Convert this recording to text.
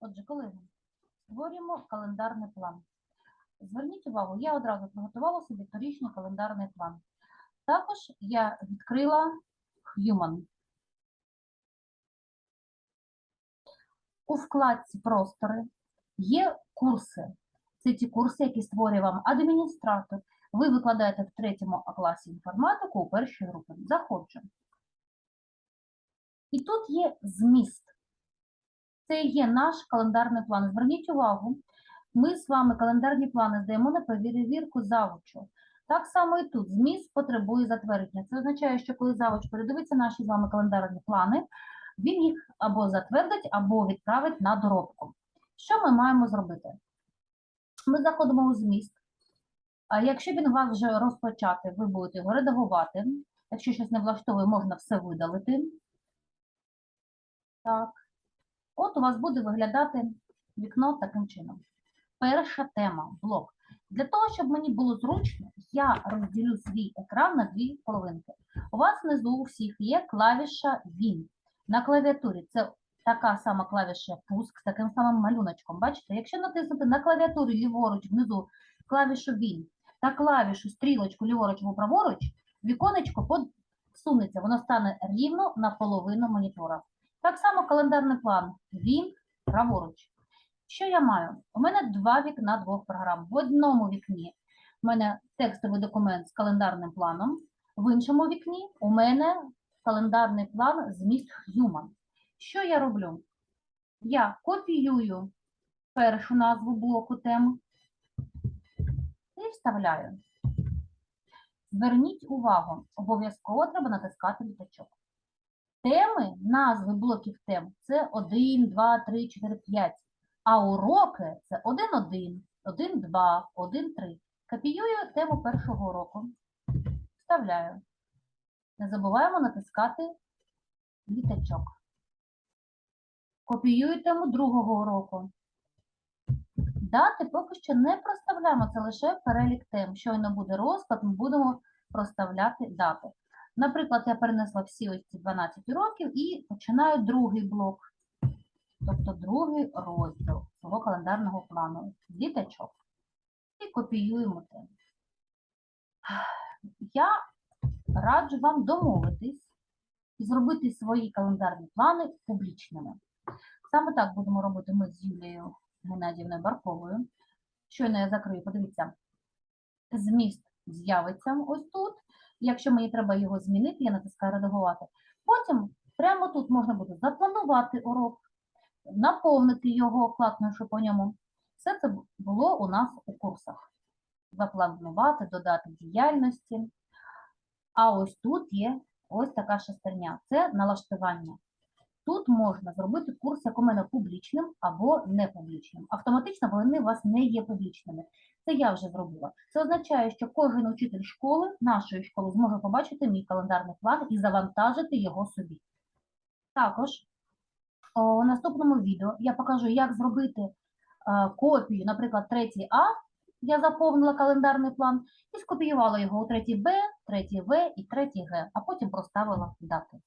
Отже, колеги, створюємо календарний план. Зверніть увагу, я одразу приготувала собі торічний календарний план. Також я відкрила Human. У вкладці простори є курси. Це ті курси, які створює вам адміністратор. Ви викладаєте в третьому класі інформатику у першій групі. Заходжу. І тут є зміст. Це є наш календарний план. Зверніть увагу, ми з вами календарні плани здаємо на перевірку завучу. Так само і тут зміст потребує затвердження. Це означає, що коли завуч передивиться наші з вами календарні плани, він їх або затвердить, або відправить на доробку. Що ми маємо зробити? Ми заходимо у зміст. А якщо він у вас вже розпочати, ви будете його редагувати. Якщо щось не влаштовує, можна все видалити. Так. От у вас буде виглядати вікно таким чином. Перша тема блок. Для того, щоб мені було зручно, я розділю свій екран на дві половинки. У вас внизу у всіх є клавіша Він. На клавіатурі це така сама клавіша пуск з таким самим малюночком. Бачите, якщо натиснути на клавіатурі ліворуч внизу клавішу Він та клавішу стрілочку ліворуч або праворуч, віконечко посунеться, воно стане рівно на половину монітора. Так само календарний план Він праворуч. Що я маю? У мене два вікна двох програм. В одному вікні у мене текстовий документ з календарним планом, в іншому вікні у мене календарний план зміст Human. Що я роблю? Я копіюю першу назву блоку тем і вставляю. Зверніть увагу, обов'язково треба натискати літачок. Теми, назви блоків тем це 1, 2, 3, 4, 5. А уроки це 1, 1, 1, 2, 1, 3. Копіюю тему першого уроку. Вставляю. Не забуваємо натискати літачок. Копіюю тему другого уроку. Дати поки що не проставляємо, це лише перелік тем. Щойно буде розклад, ми будемо проставляти дати. Наприклад, я перенесла всі ось ці 12 уроків і починаю другий блок, тобто другий розділ свого календарного плану. Діточок. І копіюємо тему. Я раджу вам домовитись і зробити свої календарні плани публічними. Саме так будемо робити ми з Юлією Геннадіївною Барковою. Щойно я закрию, подивіться, зміст з'явиться ось тут. Якщо мені треба його змінити, я натискаю редагувати. Потім прямо тут можна буде запланувати урок, наповнити його, класнувши по ньому. Все це було у нас у курсах. Запланувати, додати діяльності. А ось тут є ось така шестерня. Це налаштування. Тут можна зробити курс, як у мене публічним або непублічним. Автоматично вони у вас не є публічними. Це я вже зробила. Це означає, що кожен учитель школи, нашої школи, зможе побачити мій календарний план і завантажити його собі. Також у наступному відео я покажу, як зробити е, копію, наприклад, 3 А. Я заповнила календарний план і скопіювала його у 3 Б, 3 В і 3 Г, а потім проставила дати.